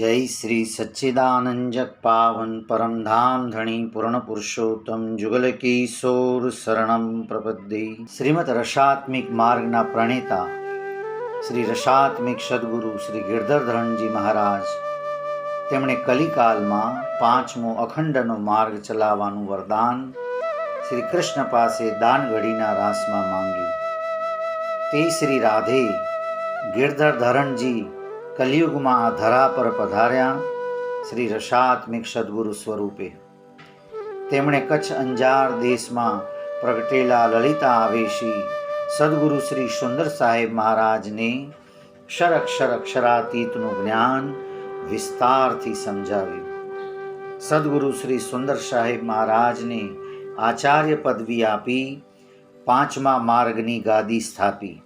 જય શ્રી સચ્ચિદાનંજ પાવન પરમધામ ધણી પૂર્ણ પુરુષોત્તમ જુગલ કિશોર શરણમ પ્રપદ્ધિ શ્રીમદ રસાત્મિક માર્ગના પ્રણેતા શ્રી રસાત્મિક સદગુરુ શ્રી ગિરધરધરણજી મહારાજ તેમણે કલિકાલમાં પાંચમો અખંડનો માર્ગ ચલાવવાનું વરદાન શ્રી કૃષ્ણ પાસે દાનગઢીના રાસમાં માંગ્યું. તે શ્રી રાધે ગિરધર ધરણજી કલિયુગમાં ધરા પર પધાર્યા શ્રી રસાત્મિક સદગુરુ સ્વરૂપે. તેમણે કચ્છ અંજાર દેશમાં પ્રગટેલા લલિતા આવેશી સદગુરુ શ્રી સુંદર સાહેબ મહારાજને ક્ષર અક્ષરાતીતનું જ્ઞાન વિસ્તારથી સમજાવ્યું. સદગુરુ શ્રી સુંદર સાહેબ મહારાજને આચાર્ય પદવી આપી પાંચમા માર્ગની ગાદી સ્થાપી.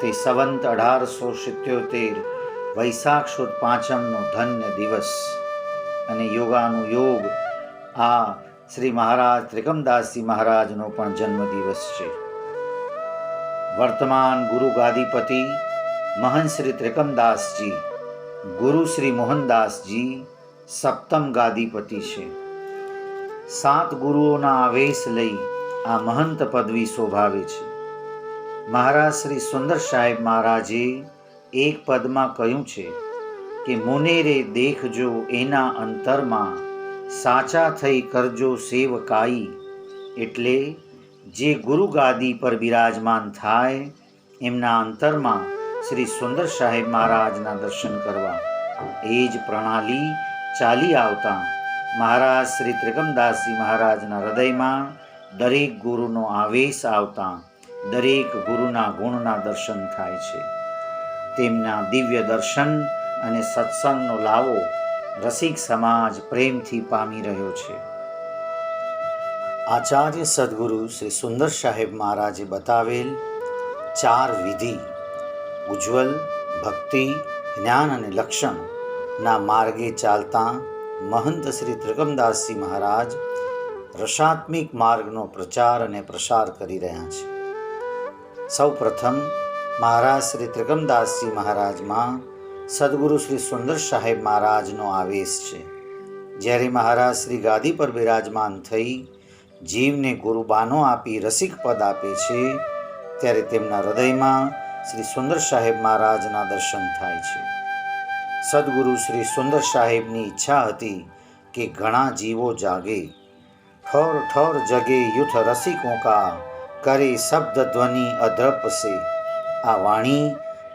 તે સંવંત અઢારસો સિત્યોતેર વૈશાખ સુદ પાંચમનો ધન્ય દિવસ અને યોગાનું યોગ આ શ્રી મહારાજ ત્રિકમદાસજી મહારાજનો પણ જન્મદિવસ છે. વર્તમાન ગુરુ ગાદીપતિ મહંત શ્રી ત્રિકમદાસજી ગુરુ શ્રી મોહનદાસજી સપ્તમ ગાદીપતિ છે. સાત ગુરુઓના આવેશ લઈ આ મહંત પદવી શોભાવે છે. મહારાજ શ્રી સુંદર સાહેબ મહારાજે એક પદમાં કહ્યું છે કે, મુનેરે દેખજો એના અંતરમાં, સાચા થઈ કરજો સેવકાઈ. એટલે જે ગુરુ ગાદી પર બિરાજમાન થાય, એમના અંતરમાં શ્રી સુંદર સાહેબ મહારાજના દર્શન કરવા. એ જ પ્રણાલી ચાલી આવતા મહારાજ શ્રી ત્રિકમદાસજી મહારાજના હૃદયમાં દરેક ગુરુનો આવેશ આવતા દરેક ગુરુના ગુણના દર્શન થાય છે. તેમના દિવ્ય દર્શન અને સત્સંગનો લાવો રસિક સમાજ પ્રેમથી પામી રહ્યો છે. આચાર્ય સદગુરુ શ્રી સુંદર સાહેબ મહારાજે બતાવેલ ચાર વિધિ, ઉજ્જવલ, ભક્તિ, જ્ઞાન અને લક્ષણના માર્ગે ચાલતા મહંત શ્રી ત્રિકમદાસજી મહારાજ રસાત્મિક માર્ગનો પ્રચાર અને પ્રસાર કરી રહ્યા છે. સૌ પ્રથમ મહારાજ શ્રી ત્રિકમદાસજી મહારાજમાં સદગુરુ શ્રી સુંદર સાહેબ મહારાજનો આવેશ છે. જ્યારે મહારાજ શ્રી ગાદી પર બિરાજમાન થઈ જીવને ગુરુબાનો આપી રસિક પદ આપે છે, ત્યારે તેમના હૃદયમાં શ્રી સુંદર સાહેબ મહારાજના દર્શન થાય છે. સદગુરુ શ્રી સુંદર સાહેબની ઈચ્છા હતી કે ઘણા જીવો જાગે. ઠોર ઠોર જગે યુથ રસિકો કા કરે શબ્દ ધ્વનિ અદ્રપ સે. આ વાણી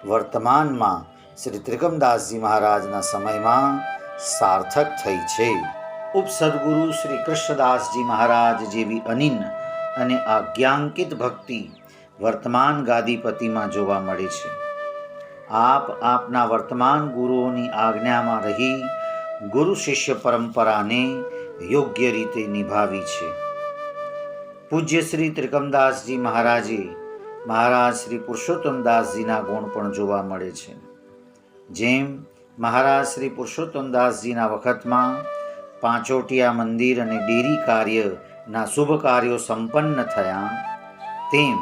વર્તમાનમાં શ્રી ત્રિકમદાસજી મહારાજના સમયમાં સાર્થક થઈ છે. ઉપસદગુરુ શ્રી કૃષ્ણદાસજી મહારાજ જેવી અનિન અને આજ્ઞાંકિત ભક્તિ વર્તમાન ગાદીપતિમાં જોવા મળે છે. આપ આપના વર્તમાન ગુરુઓની આજ્ઞામાં રહી ગુરુ શિષ્ય પરંપરાને યોગ્ય રીતે નિભાવી છે. પૂજ્ય શ્રી ત્રિકમદાસજી મહારાજે મહારાજ શ્રી પુરુષોત્તમદાસજીના ગુણ પણ જોવા મળે છે. જેમ મહારાજ શ્રી પુરુષોત્તમદાસજીના વખતમાં પાંચોટિયા મંદિર અને ડેરી કાર્યના શુભ કાર્યો સંપન્ન થયા, તેમ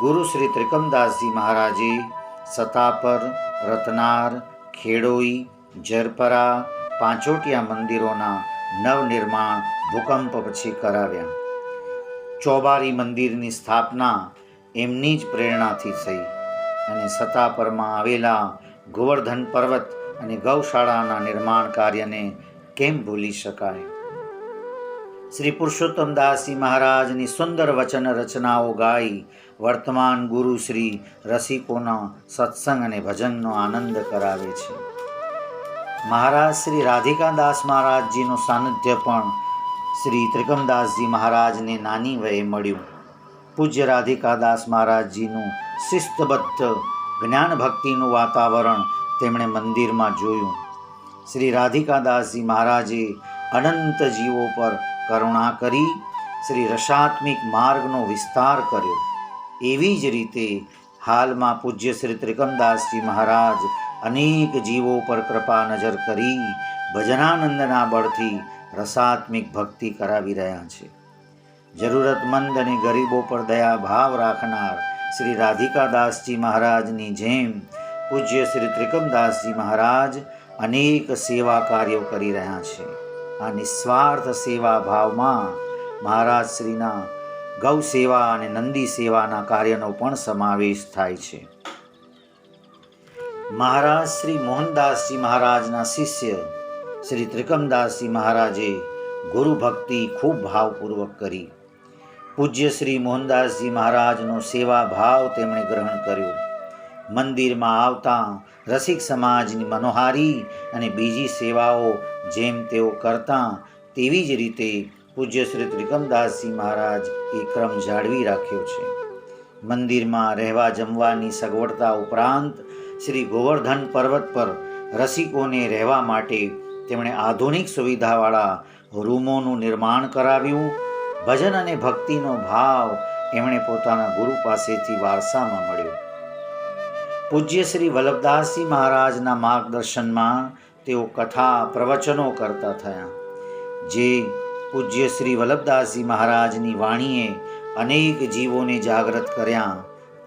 ગુરુ શ્રી ત્રિકમદાસજી મહારાજે સતાપર, રતનાર, ખેડોઈ, જરપરા પાંચોટિયા મંદિરોના નવનિર્માણ ભૂકંપ પછી કરાવ્યા. ચોબારી મંદિરની સ્થાપના એમની જ પ્રેરણાથી થઈ. અને સતાપરમાં આવેલા ગોવર્ધન પર્વત અને ગૌશાળાના નિર્માણ કાર્યને કેમ ભૂલી શકાય? શ્રી પુરુષોત્તમદાસજી મહારાજની સુંદર વચન રચનાઓ ગાઈ વર્તમાન ગુરુ શ્રી રસિકોના સત્સંગ અને ભજનનો આનંદ કરાવે છે. મહારાજ શ્રી રાધિકાદાસ મહારાજજીનું સાનિધ્ય પણ શ્રી ત્રિકમદાસજી મહારાજને નાની વયે મળ્યું. પૂજ્ય રાધિકાદાસ મહારાજજીનું શિસ્તબદ્ધ જ્ઞાન ભક્તિનું વાતાવરણ તેમણે મંદિરમાં જોયું. શ્રી રાધિકાદાસજી મહારાજે અનંત જીવો પર કરુણા કરી શ્રી રસાત્મિક માર્ગનો વિસ્તાર કર્યો. એવી જ રીતે હાલમાં પૂજ્ય શ્રી ત્રિકમદાસજી મહારાજ અનેક જીવો પર કૃપા નજર કરી ભજનાનંદના બળથી રસાત્મિક ભક્તિ કરાવી રહ્યા છે. જરૂરતમંદ અને ગરીબો પર દયા ભાવ રાખનાર શ્રી રાધિકાદાસજી મહારાજની જેમ પૂજ્ય શ્રી ત્રિકમદાસજી મહારાજ અનેક સેવા કાર્યો કરી રહ્યા છે. આ નિસ્વાર્થ સેવા ભાવમાં મહારાજ શ્રીના ગૌ સેવા અને નંદી સેવાના કાર્યનો પણ સમાવેશ થાય છે. મહારાજ શ્રી મોહનદાસજી મહારાજના શિષ્ય શ્રી ત્રિકમદાસજી મહારાજે ગુરુ ભક્તિ ખૂબ ભાવપૂર્વક કરી. પૂજ્ય શ્રી મોહનદાસજી મહારાજનો સેવા ભાવ તેમણે ગ્રહણ કર્યો. મંદિરમાં આવતા રસિક સમાજની મનોહારી અને બીજી સેવાઓ જેમ તેઓ કરતા તેવી જ રીતે પૂજ્ય શ્રી ત્રિકમદાસજી મહારાજ એ ક્રમ જાળવી રાખ્યો છે. મંદિરમાં રહેવા જમવાની સગવડતા ઉપરાંત શ્રી ગોવર્ધન પર્વત પર રસિકોને રહેવા માટે તેમણે આધુનિક સુવિધાવાળા રૂમોનું નિર્માણ કરાવ્યું ભજન અને ભક્તિનો ભાવ એમણે પોતાના ગુરુ પાસેથી વારસામાં મળ્યો. પૂજ્ય શ્રી વલ્લભદાસજી મહારાજના માર્ગદર્શનમાં તેઓ કથા પ્રવચનો કરતા થયા. જે પૂજ્ય શ્રી વલ્લભદાસજી મહારાજની વાણીએ અનેક જીવોને જાગૃત કર્યા,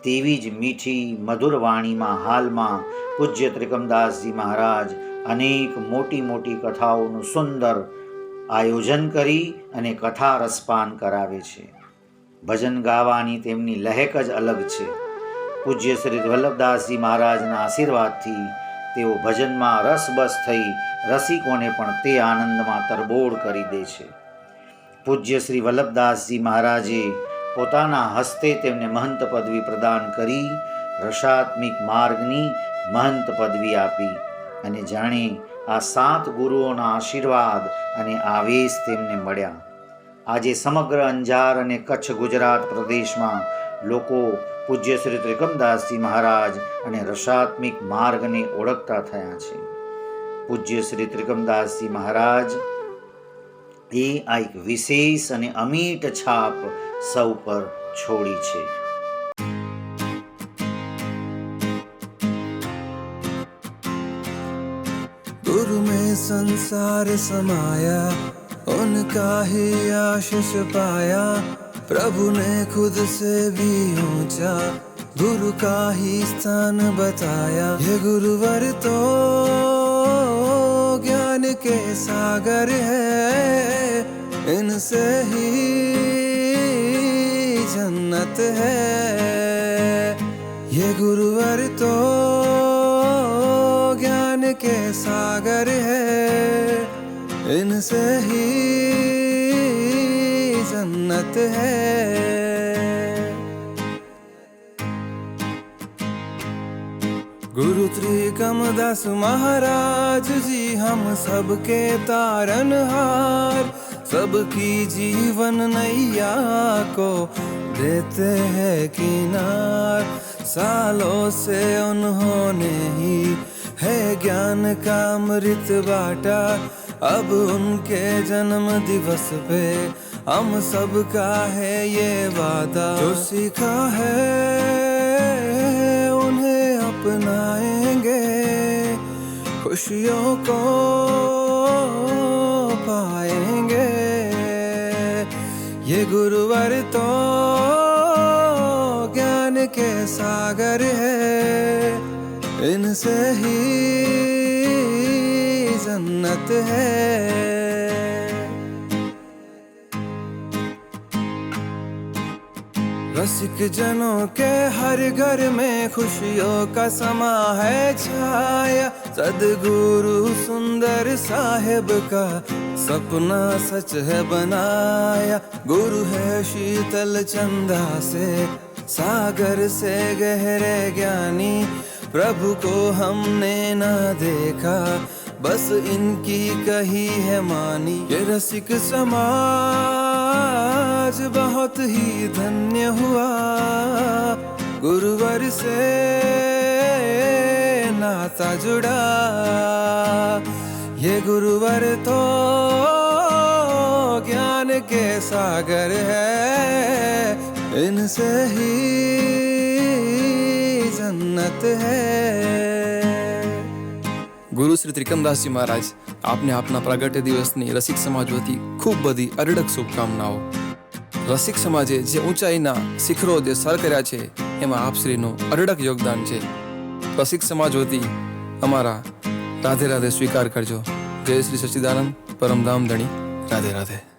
તેવી જ મીઠી, મધુર વાણીમાં હાલમાં પૂજ્ય ત્રિકમદાસજી મહારાજ અનેક મોટી મોટી કથાઓનું સુંદર આયોજન કરી અને કથા રસપાન કરાવે છે. ભજન ગાવાની તેમની લહેક જ અલગ છે. પૂજ્ય શ્રી વલ્લભદાસજી મહારાજના આશીર્વાદથી તેઓ ભજનમાં રસબસ થઈ રસિકોને પણ તે આનંદમાં તરબોળ કરી દે છે. પૂજ્ય શ્રી વલ્લભદાસજી મહારાજે પોતાના હસ્તે તેમને મહંત પદવી પ્રદાન કરી, રસાત્મિક માર્ગની મહંત પદવી આપી અને જાણે આ સાત ગુરુઓના આશીર્વાદ અને આવેશ તેમને મળ્યા. આજે સમગ્ર અંજાર અને કચ્છ ગુજરાત પ્રદેશમાં લોકો પૂજ્ય શ્રી ત્રિકમદાસજી મહારાજ અને રસાત્મિક માર્ગને ઓળખતા થયા છે. પૂજ્ય શ્રી ત્રિકમદાસજી મહારાજ એ આ એક વિશેષ અને અમીટ છાપ સૌ પર છોડી છે. में संसार समाया, उनका ही आशीष पाया। प्रभु ने खुद से भी ऊँचा, गुरु का ही स्थान बताया। ये गुरुवर तो ज्ञान के सागर है, इनसे ही जन्नत है। ये गुरुवर तो ज्ञान के सागर है इनसे ही जन्नत है। गुरु त्रिकमदास महाराज जी, हम सबके तारनहार। सबकी जीवन नैया को देते हैं किनार। सालों से उन्होंने ही है ज्ञान का अमृत बाटा। अब उनके जन्म दिवस पे हम सबका है ये वादा। जो सीखा है, उन्हें अपनाएँगे। खुशियों को पाएँगे। ये गुरुवर तो ज्ञान के सागर है। इनसे ही जन्नत है। रसिक जनों के हर घर में खुशियों का समा है छाया। सदगुरु सुंदर साहेब का सपना सच है बनाया। गुरु है शीतल चंदा से, सागर से गहरे ज्ञानी। प्रभु को हमने ना देखा बस इनकी कही है मानी, ये रसिक समाज बहुत ही धन्य हुआ। गुरुवर से नाता जुड़ा। ये गुरुवर तो ज्ञान के सागर है, इनसे ही ગુરુ શ્રી ત્રિકમદાસજી મહારાજ, આપને આપના પ્રાગટ્ય દિવસની રસિક સમાજ વતી ખૂબ બધી અઢળક શુભકામનાઓ. રસિક સમાજે જે ઊંચાઈના શિખરો જે સર કર્યા છે, એમાં આપશ્રીનું અઢળક યોગદાન છે. રસિક સમાજ વતી અમારા રાધે રાધે સ્વીકાર કરજો. જય શ્રી સચ્ચિદાનંદ પરમધામ ધણી રાધે રાધે.